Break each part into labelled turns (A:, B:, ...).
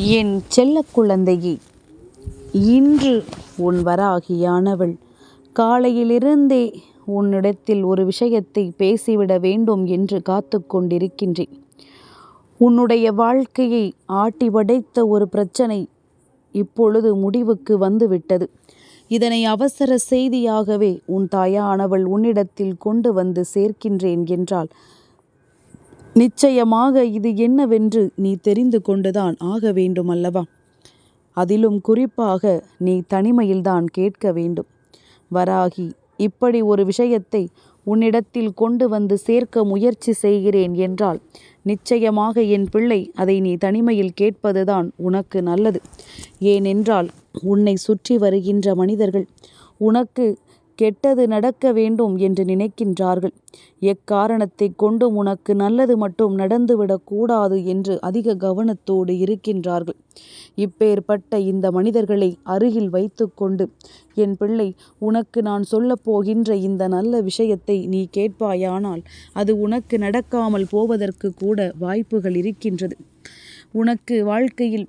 A: என் செல்ல குழந்தையே இன்று உன் வராகியானவள். காலையிலிருந்தே உன்னிடத்தில் ஒரு விஷயத்தை பேசிவிட வேண்டும் என்று காத்து கொண்டிருக்கின்றேன். உன்னுடைய வாழ்க்கையை ஆட்டி வடைத்த ஒரு பிரச்சனை இப்பொழுது முடிவுக்கு வந்துவிட்டது. இதனை அவசர செய்தியாகவே உன் தாயானவள் உன்னிடத்தில் கொண்டு வந்து சேர்க்கின்றேன் என்றால் நிச்சயமாக இது என்னவென்று நீ தெரிந்து கொண்டுதான் ஆக வேண்டும் அல்லவா அதிலும் குறிப்பாக நீ தனிமையில்தான் கேட்க வேண்டும். வராகி இப்படி ஒரு விஷயத்தை உன்னிடத்தில் கொண்டு வந்து சேர்க்க முயற்சி செய்கிறேன் என்றால் நிச்சயமாக என் பிள்ளை அதை நீ தனிமையில் கேட்பதுதான் உனக்கு நல்லது. ஏனென்றால் உன்னை சுற்றி வருகின்ற மனிதர்கள் உனக்கு கெட்டது நடக்க வேண்டும் என்று நினைக்கின்றார்கள். எக்காரணத்தை கொண்டும் உனக்கு நல்லது மட்டும் நடந்துவிடக்கூடாது என்று அதிக கவனத்தோடு இருக்கின்றார்கள். இப்பேற்பட்ட இந்த மனிதர்களை அருகில் வைத்துக்கொண்டு என் பிள்ளை உனக்கு நான் சொல்லப்போகின்ற இந்த நல்ல விஷயத்தை நீ கேட்பாயானால் அது உனக்கு நடக்காமல் போவதற்கு கூட வாய்ப்புகள் இருக்கின்றது. உனக்கு வாழ்க்கையில்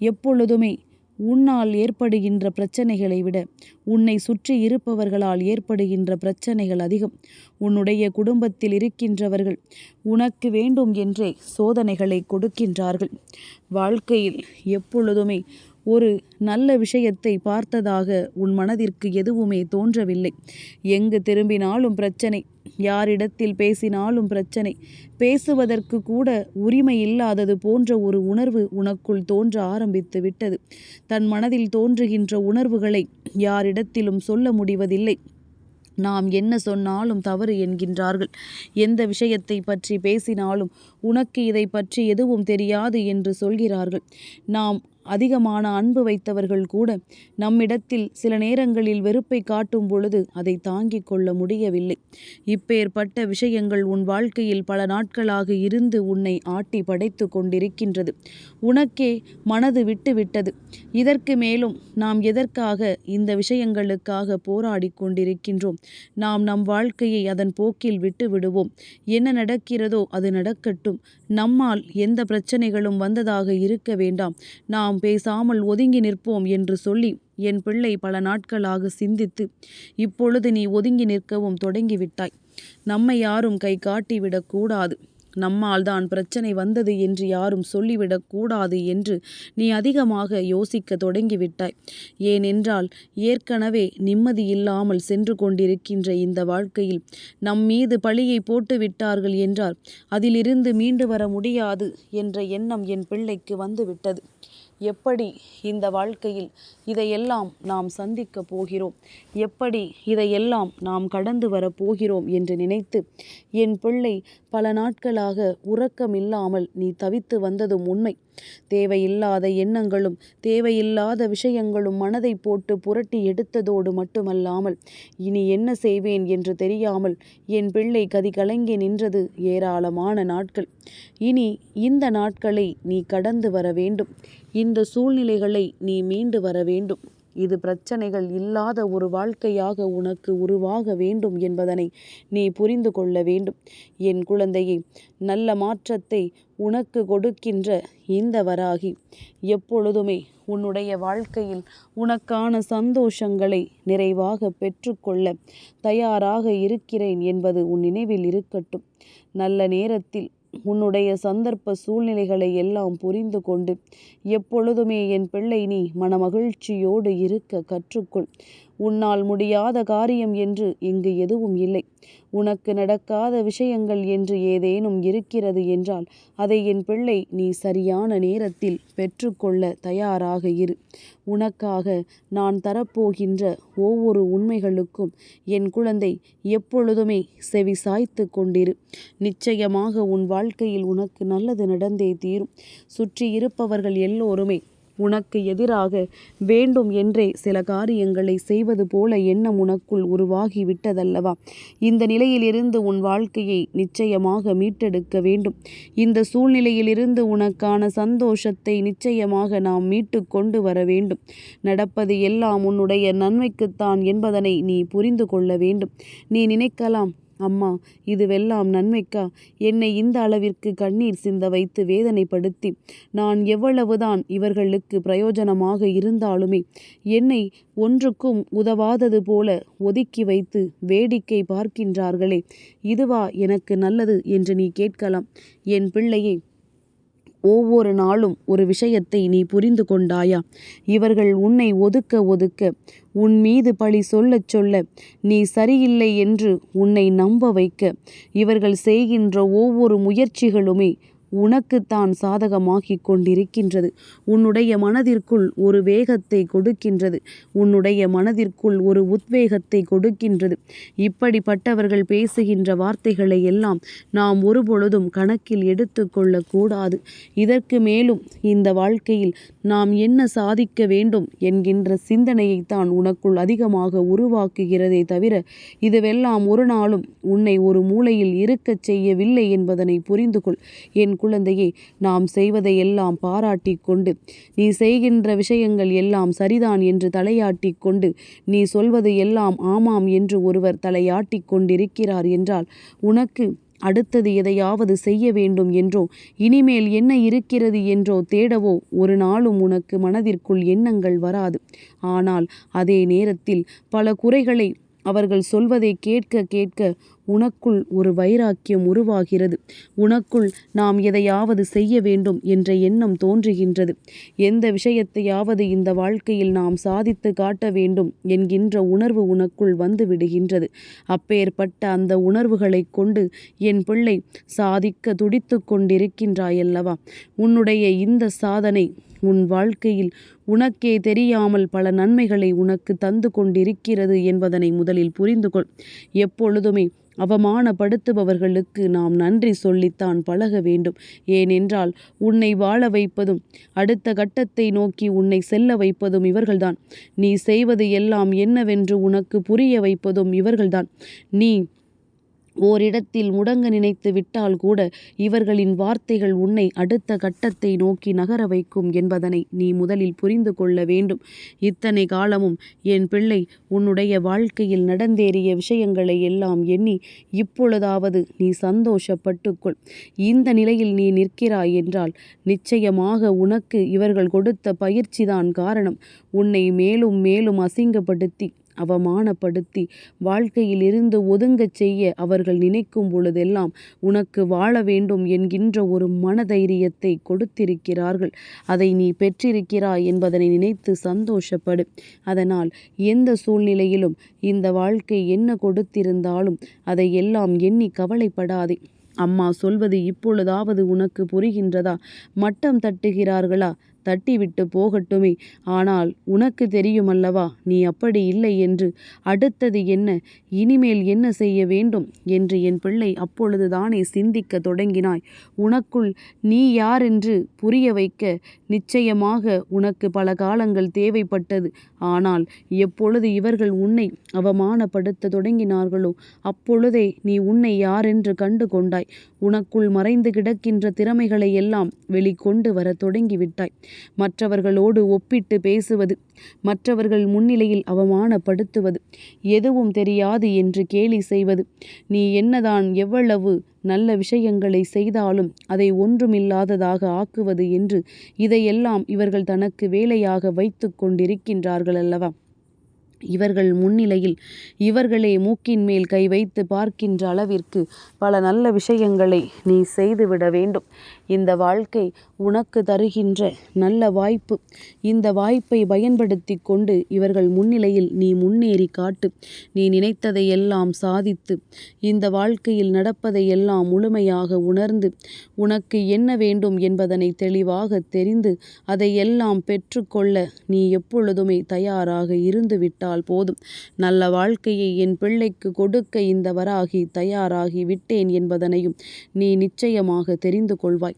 A: எப்பொழுதுமே உன்னால் ஏற்படுகின்ற பிரச்சனைகளை விட உன்னை சுற்றி இருப்பவர்களால் ஏற்படுகின்ற பிரச்சனைகள் அதிகம். உன்னுடைய குடும்பத்தில் இருக்கின்றவர்கள் உனக்கு வேண்டும் என்றே சோதனைகளை கொடுக்கின்றார்கள். வாழ்க்கையில் எப்பொழுதுமே ஒரு நல்ல விஷயத்தை பார்த்ததாக உன் மனதிற்கு எதுவுமே தோன்றவில்லை. எங்கு திரும்பினாலும் பிரச்சனை யாரிடத்தில் பேசினாலும் பிரச்சனை பேசுவதற்கு கூட உரிமை இல்லாதது போன்ற ஒரு உணர்வு உனக்குள் தோன்ற ஆரம்பித்து விட்டது. தன் மனதில் தோன்றுகின்ற உணர்வுகளை யாரிடத்திலும் சொல்ல முடிவதில்லை. நாம் என்ன சொன்னாலும் தவறு என்கின்றார்கள். எந்த விஷயத்தை பற்றி பேசினாலும் உனக்கு இதை பற்றி எதுவும் தெரியாது என்று சொல்கிறார்கள். நாம் அதிகமான அன்பு வைத்தவர்கள் கூட நம்மிடத்தில் சில நேரங்களில் வெறுப்பை காட்டும் பொழுது அதை தாங்கிக் கொள்ள முடியவில்லை. இப்பேற்பட்ட விஷயங்கள் உன் வாழ்க்கையில் பல நாட்களாக இருந்து உன்னை ஆட்டி படைத்து கொண்டிருக்கின்றது. உனக்கே மனது விட்டுவிட்டது. இதற்கு மேலும் நாம் எதற்காக இந்த விஷயங்களுக்காக போராடி கொண்டிருக்கின்றோம்? நாம் நம் வாழ்க்கையை அதன் போக்கில் விட்டு விடுவோம். என்ன நடக்கிறதோ அது நடக்கட்டும். நம்மால் எந்த பிரச்சனைகளும் வந்ததாக இருக்க வேண்டாம். நாம் பேசாமல் ஒதுங்கி நிற்போம் என்று சொல்லி என் பிள்ளை பல நாட்களாக சிந்தித்து இப்பொழுது நீ ஒதுங்கி நிற்கவும் தொடங்கிவிட்டாய். நம்மை யாரும் கை காட்டிவிடக்கூடாது நம்மால் தான் பிரச்சனை வந்தது என்று யாரும் சொல்லிவிடக்கூடாது என்று நீ அதிகமாக யோசிக்க தொடங்கிவிட்டாய். ஏனென்றால் ஏற்கனவே நிம்மதி இல்லாமல் சென்று கொண்டிருக்கின்ற இந்த வாழ்க்கையில் நம் மீது பழியை போட்டு விட்டார்கள் என்றால் அதிலிருந்து மீண்டு வர முடியாது என்ற எண்ணம் என் பிள்ளைக்கு வந்துவிட்டது. எப்படி இந்த வாழ்க்கையில் இதையெல்லாம் நாம் சந்திக்கப் போகிறோம்? எப்படி இதையெல்லாம் நாம் கடந்து வரப்போகிறோம் என்று நினைத்து என் பிள்ளை பல நாட்களாக உறக்கமில்லாமல் நீ தவித்து வந்ததும் உண்மை. தேவையில்லாத எண்ணங்களும் தேவையில்லாத விஷயங்களும் மனதை போட்டு புரட்டி எடுத்ததோடு மட்டுமல்லாமல் இனி என்ன செய்வேன் என்று தெரியாமல் என் பிள்ளை கதி கலங்கி நின்றது ஏராளமான நாட்கள். இனி இந்த நாட்களை நீ கடந்து வர வேண்டும். இந்த சூழ்நிலைகளை நீ மீண்டு வர வேண்டும். இது பிரச்சனைகள் இல்லாத ஒரு வாழ்க்கையாக உனக்கு உருவாக வேண்டும் என்பதனை நீ புரிந்து கொள்ள வேண்டும். என் குழந்தையை நல்ல மாற்றத்தை உனக்கு கொடுக்கின்ற இந்த வராகி எப்பொழுதுமே உன்னுடைய வாழ்க்கையில் உனக்கான சந்தோஷங்களை நிறைவாக பெற்றுக்கொள்ள தயாராக இருக்கிறேன் என்பது உன் நினைவில் இருக்கட்டும். நல்ல நேரத்தில் உன்னுடைய சந்தர்ப்ப சூழ்நிலைகளை எல்லாம் புரிந்து கொண்டு எப்பொழுதுமே என் பிள்ளை நீ மனமகிழ்ச்சியோடு இருக்க கற்றுக்கொள். உன்னால் முடியாத காரியம் என்று இங்கு எதுவும் இல்லை. உனக்கு நடக்காத விஷயங்கள் என்று ஏதேனும் இருக்கிறது என்றால் அதை என் பிள்ளை நீ சரியான நேரத்தில் பெற்றுக்கொள்ள தயாராக இரு. உனக்காக நான் தரப்போகின்ற ஒவ்வொரு உண்மைகளுக்கும் என் குழந்தை எப்பொழுதுமே செவி சாய்த்து கொண்டிரு. நிச்சயமாக உன் வாழ்க்கையில் உனக்கு நல்லது நடந்தே தீரும். சுற்றி இருப்பவர்கள் எல்லோருமே உனக்கு எதிராக வேண்டும் என்றே சில காரியங்களை செய்வது போல எண்ணம் உனக்குள் உருவாகி விட்டதல்லவா இந்த நிலையிலிருந்து உன் வாழ்க்கையை நிச்சயமாக மீட்டெடுக்க வேண்டும். இந்த சூழ்நிலையிலிருந்து உனக்கான சந்தோஷத்தை நிச்சயமாக நாம் மீட்டு கொண்டு வர வேண்டும். நடப்பது எல்லாம் உன்னுடைய நன்மைக்குத்தான் என்பதனை நீ புரிந்து கொள்ள வேண்டும். நீ நினைக்கலாம் அம்மா இதுவெல்லாம் நன்மைக்கா? என்னை இந்த அளவிற்கு கண்ணீர் சிந்த வைத்து வேதனைப்படுத்தி நான் எவ்வளவுதான் இவர்களுக்கு பிரயோஜனமாக இருந்தாலுமே என்னை ஒன்றுக்கும் உதவாதது போல ஒதுக்கி வைத்து வேடிக்கை பார்க்கின்றார்களே இதுவா எனக்கு நல்லது என்று நீ கேட்கலாம். என் பிள்ளையை ஒவ்வொரு நாளும் ஒரு விஷயத்தை நீ புரிந்து கொண்டாயா? இவர்கள் உன்னை ஒதுக்க ஒதுக்க உன் மீது பழி சொல்லச் சொல்ல நீ சரியில்லை என்று உன்னை நம்ப வைக்க. இவர்கள் செய்கின்ற ஒவ்வொரு முயற்சிகளுமே உனக்குத்தான் சாதகமாகிக் கொண்டிருக்கின்றது. உன்னுடைய மனதிற்குள் ஒரு வேகத்தை கொடுக்கின்றது. உன்னுடைய மனதிற்குள் ஒரு உத்வேகத்தை கொடுக்கின்றது. இப்படிப்பட்டவர்கள் பேசுகின்ற வார்த்தைகளை எல்லாம் நாம் ஒருபொழுதும் கணக்கில் எடுத்துக்கொள்ளக்கூடாது இதற்கு மேலும் இந்த வாழ்க்கையில் நாம் என்ன சாதிக்க வேண்டும் என்கின்ற சிந்தனையைத்தான் உனக்குள் அதிகமாக உருவாக்குகிறதே தவிர இதுவெல்லாம் ஒரு நாளும் உன்னை ஒரு மூலையில் இருக்கச் செய்யவில்லை என்பதனை புரிந்து கொள் என் குழந்தையே நாம் செய்வதையெல்லாம் பாராட்டி கொண்டு நீ செய்கின்ற விஷயங்கள் எல்லாம் சரிதான் என்று தலையாட்டி கொண்டு நீ சொல்வது எல்லாம் ஆமாம் என்று ஒருவர் தலையாட்டி கொண்டிருக்கிறார் என்றால் உனக்கு அடுத்தது எதையாவது செய்ய வேண்டும் என்றோ இனிமேல் என்ன இருக்கிறது என்றோ தேடவோ ஒரு நாளும் உனக்கு மனதிற்குள் எண்ணங்கள் வராது. ஆனால் அதே நேரத்தில் பல குறைகளை அவர்கள் சொல்வதை கேட்க கேட்க உனக்குள் ஒரு வைராக்கியம் உருவாகிறது. உனக்குள் நாம் எதையாவது செய்ய வேண்டும் என்ற எண்ணம் தோன்றுகின்றது. எந்த விஷயத்தையாவது இந்த வாழ்க்கையில் நாம் சாதித்து காட்ட வேண்டும் என்கின்ற உணர்வு உனக்குள் வந்து விடுகின்றது. அப்பேற்பட்ட அந்த உணர்வுகளை கொண்டு என் பிள்ளை சாதிக்க துடித்து கொண்டிருக்கின்றாயல்லவா? உன்னுடைய இந்த சாதனை உன் வாழ்க்கையில் உனக்கே தெரியாமல் பல நன்மைகளை உனக்கு தந்து கொண்டிருக்கிறது என்பதனை முதலில் புரிந்து கொள். எப்பொழுதுமே அவமானப்படுத்துபவர்களுக்கு நாம் நன்றி சொல்லித்தான் பழக வேண்டும். ஏனென்றால் உன்னை வாழ வைப்பதும் அடுத்த கட்டத்தை நோக்கி உன்னை செல்ல வைப்பதும் இவர்கள்தான். நீ செய்வது எல்லாம் என்னவென்று உனக்கு புரிய வைப்பதும் இவர்கள்தான். நீ ஓரிடத்தில் முடங்க நினைத்து விட்டால் கூட இவர்களின் வார்த்தைகள் உன்னை அடுத்த கட்டத்தை நோக்கி நகர வைக்கும் என்பதனை நீ முதலில் புரிந்து கொள்ள வேண்டும். இத்தனை காலமும் என் பிள்ளை உன்னுடைய வாழ்க்கையில் நடந்தேறிய விஷயங்களை எல்லாம் எண்ணி இப்பொழுதாவது நீ சந்தோஷப்பட்டுக்கொள். இந்த நிலையில் நீ நிற்கிறாய் என்றால் நிச்சயமாக உனக்கு இவர்கள் கொடுத்த பயிற்சிதான் காரணம். உன்னை மேலும் மேலும் அசிங்கப்படுத்தி அவமானப்படுத்தி வாழ்க்கையில் இருந்து ஒதுங்கச் செய்ய அவர்கள் நினைக்கும் பொழுதெல்லாம் உனக்கு வாழ வேண்டும் என்கின்ற ஒரு மனதைரியத்தை கொடுத்திருக்கிறார்கள். அதை நீ பெற்றிருக்கிறாய் என்பதனை நினைத்து சந்தோஷப்படு. அதனால் எந்த சூழ்நிலையிலும் இந்த வாழ்க்கை என்ன கொடுத்திருந்தாலும் அதை எல்லாம் எண்ணி கவலைப்படாதே. அம்மா சொல்வது இப்பொழுதாவது உனக்கு புரிகின்றதா? மட்டம் தட்டுகிறார்களா? தட்டிவிட்டு போகட்டுமே. ஆனால் உனக்கு தெரியுமல்லவா நீ அப்படி இல்லை என்று. அடுத்தது என்ன? இனிமேல் என்ன செய்ய வேண்டும்? என்று என் பிள்ளை அப்பொழுதுதானே சிந்திக்க தொடங்கினாய். உனக்குள் நீ யார் என்று புரிய வைக்க நிச்சயமாக உனக்கு பல காலங்கள் தேவைப்பட்டது. ஆனால் எப்பொழுது இவர்கள் உன்னை அவமானப்படுத்த தொடங்கினார்களோ அப்பொழுதே நீ உன்னை யாரென்று கண்டு கொண்டாய் உனக்குள் மறைந்து கிடக்கின்ற திறமைகளை எல்லாம் வெளிக்கொண்டு வர தொடங்கிவிட்டாய். மற்றவர்களோடு ஒப்பிட்டு பேசுவது மற்றவர்கள் முன்னிலையில் அவமானப்படுத்துவது எதுவும் தெரியாது என்று கேலி செய்வது. நீ என்னதான் எவ்வளவு நல்ல விஷயங்களை செய்தாலும் அதை ஒன்றுமில்லாததாக ஆக்குவது என்று இதையெல்லாம் இவர்கள் தனக்கு வேலையாக வைத்து கொண்டிருக்கின்றார்கள் அல்லவா? இவர்கள் முன்னிலையில் இவர்களே மூக்கின் மேல் கை வைத்து பார்க்கின்ற அளவிற்கு பல நல்ல விஷயங்களை நீ செய்துவிட வேண்டும். இந்த வாழ்க்கை உனக்கு தருகின்ற நல்ல வாய்ப்பு. இந்த வாய்ப்பை பயன்படுத்தி கொண்டு இவர்கள் முன்னிலையில் நீ முன்னேறி காட்டு. நீ நினைத்ததை எல்லாம் சாதித்து இந்த வாழ்க்கையில் நடப்பதை எல்லாம் முழுமையாக உணர்ந்து உனக்கு என்ன வேண்டும் என்பதனை தெளிவாக தெரிந்து அதை எல்லாம் பெற்றுக்கொள்ள நீ எப்பொழுதுமே தயாராக இருந்து விட்டால் போதும். நல்ல வாழ்க்கையை என் பிள்ளைக்கு கொடுக்க இந்த வராகி தயாராகி விட்டேன் என்பதனையும் நீ நிச்சயமாக தெரிந்து கொள்வாய்.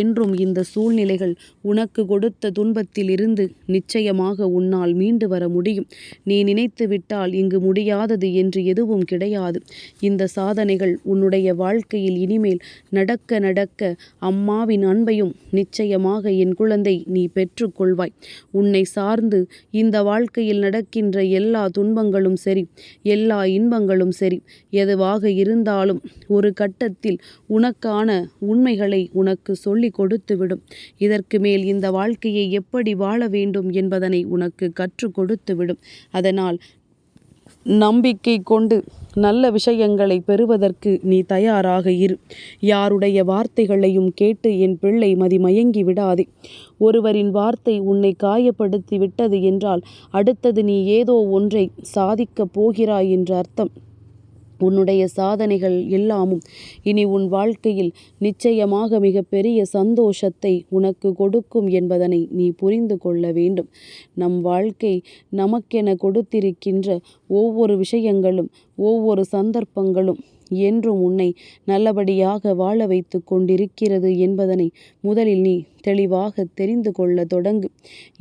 A: என்றும் இந்த சூழ்நிலைகள் உனக்கு கொடுத்த துன்பத்திலிருந்து நிச்சயமாக உன்னால் மீண்டு வர முடியும். நீ நினைத்து விட்டால் இங்கு முடியாதது என்று எதுவும் கிடையாது. இந்த சாதனைகள் உன்னுடைய வாழ்க்கையில் இனிமேல் நடக்க நடக்க அம்மாவின் அன்பையும் நிச்சயமாக என் குழந்தை நீ பெற்றுக்கொள்வாய். உன்னை சார்ந்து இந்த வாழ்க்கையில் நடக்கின்ற எல்லா துன்பங்களும் சரி எல்லா இன்பங்களும் சரி எதுவாக இருந்தாலும் ஒரு கட்டத்தில் உனக்கான உண்மைகளை உனக்கு சொல்லிக் கொடுத்துவிடும். இதற்கு மேல் இந்த வாழ்க்கையை எப்படி வாழ வேண்டும் என்பதனை உனக்கு கற்றுக் கொடுத்துவிடும். அதனால் நம்பிக்கை கொண்டு நல்ல விஷயங்களை பெறுவதற்கு நீ தயாராக இரு. யாருடைய வார்த்தைகளையும் கேட்டு என் பிள்ளை மதிமயங்கி விடாதே. ஒருவரின் வார்த்தை உன்னை காயப்படுத்தி விட்டது என்றால் அடுத்தது நீ ஏதோ ஒன்றை சாதிக்கப் போகிறாய் என்று அர்த்தம். உன்னுடைய சாதனைகள் எல்லாமும் இனி உன் வாழ்க்கையில் நிச்சயமாக மிகப்பெரிய சந்தோஷத்தை உனக்கு கொடுக்கும் என்பதனை நீ புரிந்து கொள்ள வேண்டும். நம் வாழ்க்கை நமக்கென கொடுத்திருக்கின்ற ஒவ்வொரு விஷயங்களும் ஒவ்வொரு சந்தர்ப்பங்களும் என்றும் உன்னை நல்லபடியாக வாழ வைத்து கொண்டிருக்கிறது என்பதனை முதலில் நீ தெளிவாக தெரிந்து கொள்ள தொடங்கு.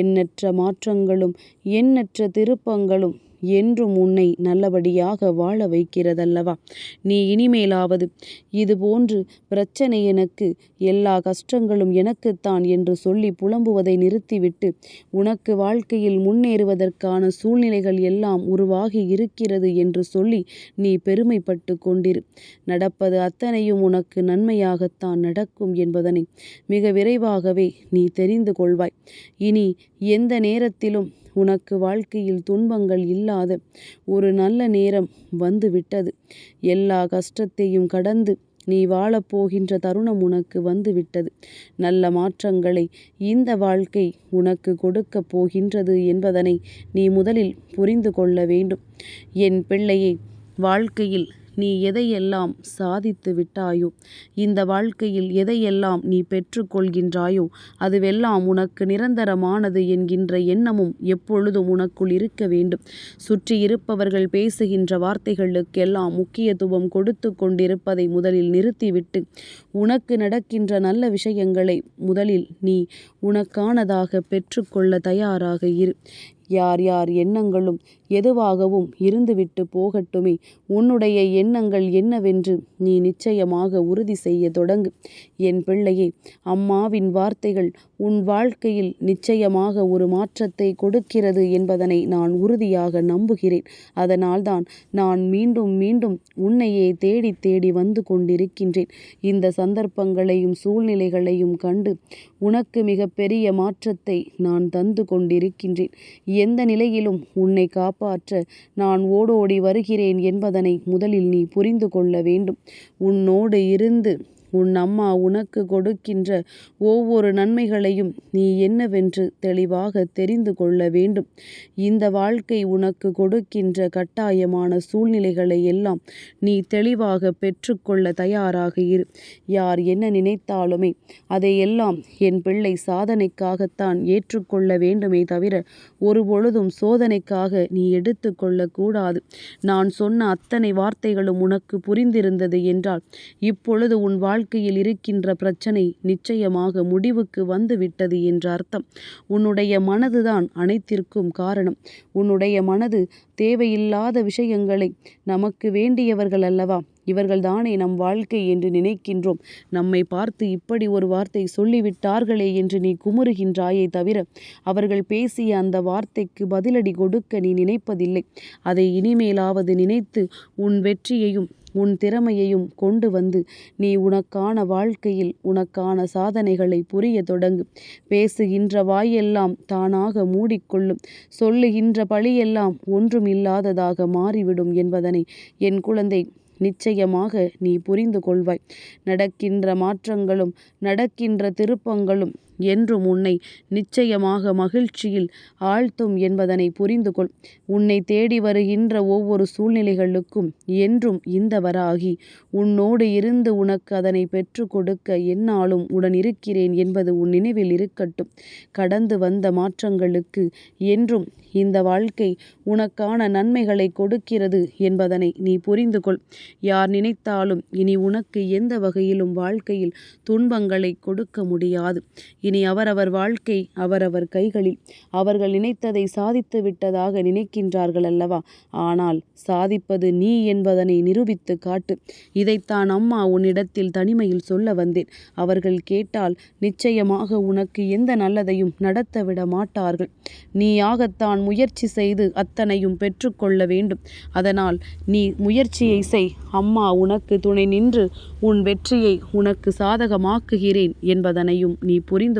A: எண்ணற்ற மாற்றங்களும் எண்ணற்ற திருப்பங்களும் என்றும் உன்னை நல்லபடியாக வாழ வைக்கிறதல்லவா? நீ இனிமேலாவது இதுபோன்று பிரச்சனை எனக்கு எல்லா கஷ்டங்களும் எனக்குத்தான் என்று சொல்லி புலம்புவதை நிறுத்திவிட்டு உனக்கு வாழ்க்கையில் முன்னேறுவதற்கான சூழ்நிலைகள் எல்லாம் உருவாகி இருக்கிறது என்று சொல்லி நீ பெருமைப்பட்டு கொண்டிரு. நடப்பது அத்தனையும் உனக்கு நன்மையாகத்தான் நடக்கும் என்பதனை மிக விரைவாகவே நீ தெரிந்து கொள்வாய். இனி எந்த நேரத்திலும் உனக்கு வாழ்க்கையில் துன்பங்கள் இல்லாத ஒரு நல்ல நேரம் வந்துவிட்டது. எல்லா கஷ்டத்தையும் கடந்து நீ வாழப்போகின்ற தருணம் உனக்கு வந்துவிட்டது. நல்ல மாற்றங்களை இந்த வாழ்க்கை உனக்கு கொடுக்கப் போகின்றது என்பதனை நீ முதலில் புரிந்து கொள்ள வேண்டும். என் பிள்ளையை வாழ்க்கையில் நீ எதையெல்லாம் சாதித்து விட்டாயோ இந்த வாழ்க்கையில் எதையெல்லாம் நீ பெற்றுக்கொள்கின்றாயோ அதுவெல்லாம் உனக்கு நிரந்தரமானது என்கின்ற எண்ணமும் எப்பொழுதும் உனக்குள் இருக்க வேண்டும். சுற்றி இருப்பவர்கள் பேசுகின்ற வார்த்தைகளுக்கெல்லாம் முக்கியத்துவம் கொடுத்து கொண்டிருப்பதை முதலில் நிறுத்திவிட்டு உனக்கு நடக்கின்ற நல்ல விஷயங்களை முதலில் நீ உனக்கானதாக பெற்றுக்கொள்ள தயாராக இரு. யார் யார் எண்ணங்களும் எதுவாகவும் இருந்துவிட்டு போகட்டுமே. உன்னுடைய எண்ணங்கள் என்னவென்று நீ நிச்சயமாக உறுதி செய்ய தொடங்கு. என் பிள்ளையே அம்மாவின் வார்த்தைகள் உன் வாழ்க்கையில் நிச்சயமாக ஒரு மாற்றத்தை கொடுக்கிறது என்பதனை நான் உறுதியாக நம்புகிறேன். அதனால்தான் நான் மீண்டும் மீண்டும் உன்னையே தேடி தேடி வந்து கொண்டிருக்கின்றேன். இந்த சந்தர்ப்பங்களையும் சூழ்நிலைகளையும் கண்டு உனக்கு மிகப்பெரிய மாற்றத்தை நான் தந்து கொண்டிருக்கின்றேன். எந்த நிலையிலும் உன்னை காப்பாற்ற நான் ஓடோடி வருகிறேன் என்பதனை முதலில் நீ புரிந்து கொள்ள வேண்டும். உன்னோடு இருந்து உன் அம்மா உனக்கு கொடுக்கின்ற ஒவ்வொரு நன்மைகளையும் நீ என்னவென்று தெளிவாக தெரிந்து கொள்ள வேண்டும். இந்த வாழ்க்கை உனக்கு கொடுக்கின்ற கட்டாயமான சூழ்நிலைகளை எல்லாம் நீ தெளிவாக பெற்றுக்கொள்ள தயாராக இரு. யார் என்ன நினைத்தாலுமே அதையெல்லாம் என் பிள்ளை சாதனைக்காகத்தான் ஏற்றுக்கொள்ள வேண்டுமே தவிர ஒரு பொழுதும் சோதனைக்காக நீ எடுத்துக்கொள்ளக்கூடாது நான் சொன்ன அத்தனை வார்த்தைகளும் உனக்கு புரிந்திருந்தது என்றால் இப்பொழுது உன் வாழ்க்கை வாழ்க்கையில் இருக்கின்ற பிரச்சனை நிச்சயமாக முடிவுக்கு வந்துவிட்டது என்ற அர்த்தம். உன்னுடைய மனதுதான் அனைத்திற்கும் காரணம். உன்னுடைய மனது தேவையில்லாத விஷயங்களை நமக்கு வேண்டியவர்கள் அல்லவா? இவர்கள் தானே நம் வாழ்க்கை என்று நினைக்கின்றோம். நம்மை பார்த்து இப்படி ஒரு வார்த்தை சொல்லிவிட்டார்களே என்று நீ குமுறுகின்றாயே தவிர அவர்கள் பேசிய அந்த வார்த்தைக்கு பதிலடி கொடுக்க நீ நினைப்பதில்லை. அதை இனிமேலாவது நினைத்து உன் வெற்றியையும் உன் திறமையையும் கொண்டு வந்து நீ உனக்கான வாழ்க்கையில் உனக்கான சாதனைகளை புரிய தொடங்கு. பேசுகின்ற வாயெல்லாம் தானாக மூடிக்கொள்ளும். சொல்லுகின்ற பழியெல்லாம் ஒன்றும் இல்லாததாக மாறிவிடும் என்பதனை என் குழந்தை நிச்சயமாக நீ புரிந்து கொள்வாய். நடக்கின்ற மாற்றங்களும் நடக்கின்ற திருப்பங்களும் என்றும் உன்னை நிச்சயமாக மகிழ்ச்சியில் ஆழ்த்தும் என்பதனை புரிந்து கொள் உன்னை தேடி வருகின்ற ஒவ்வொரு சூழ்நிலைகளுக்கும் என்றும் இந்த வராகி உன்னோடு இருந்து உனக்கு அதனை பெற்று கொடுக்க என்னாலும் உடன் இருக்கிறேன் என்பது உன் நினைவில் இருக்கட்டும். கடந்து வந்த மாற்றங்களுக்கு என்றும் இந்த வாழ்க்கை உனக்கான நன்மைகளை கொடுக்கிறது என்பதனை நீ புரிந்து கொள் யார் நினைத்தாலும் இனி உனக்கு எந்த வகையிலும் வாழ்க்கையில் துன்பங்களை கொடுக்க முடியாது. இனி அவரவர் வாழ்க்கை அவரவர் கைகளில். அவர்கள் நினைத்ததை சாதித்து விட்டதாக நினைக்கின்றார்கள் அல்லவா? ஆனால் சாதிப்பது நீ என்பதனை நிரூபித்து காட்டு. இதைத்தான் அம்மா உன்னிடத்தில் தனிமையில் சொல்ல வந்தேன். அவர்கள் கேட்டால் நிச்சயமாக உனக்கு எந்த நல்லதையும் நடத்தவிட மாட்டார்கள். நீயாகத்தான் முயற்சி செய்து அத்தனையும் பெற்றுக்கொள்ள வேண்டும். அதனால் நீ முயற்சியை செய். அம்மா உனக்கு துணை நின்று உன் வெற்றியை உனக்கு சாதகமாக்குகிறேன் என்பதனையும் நீ புரிந்து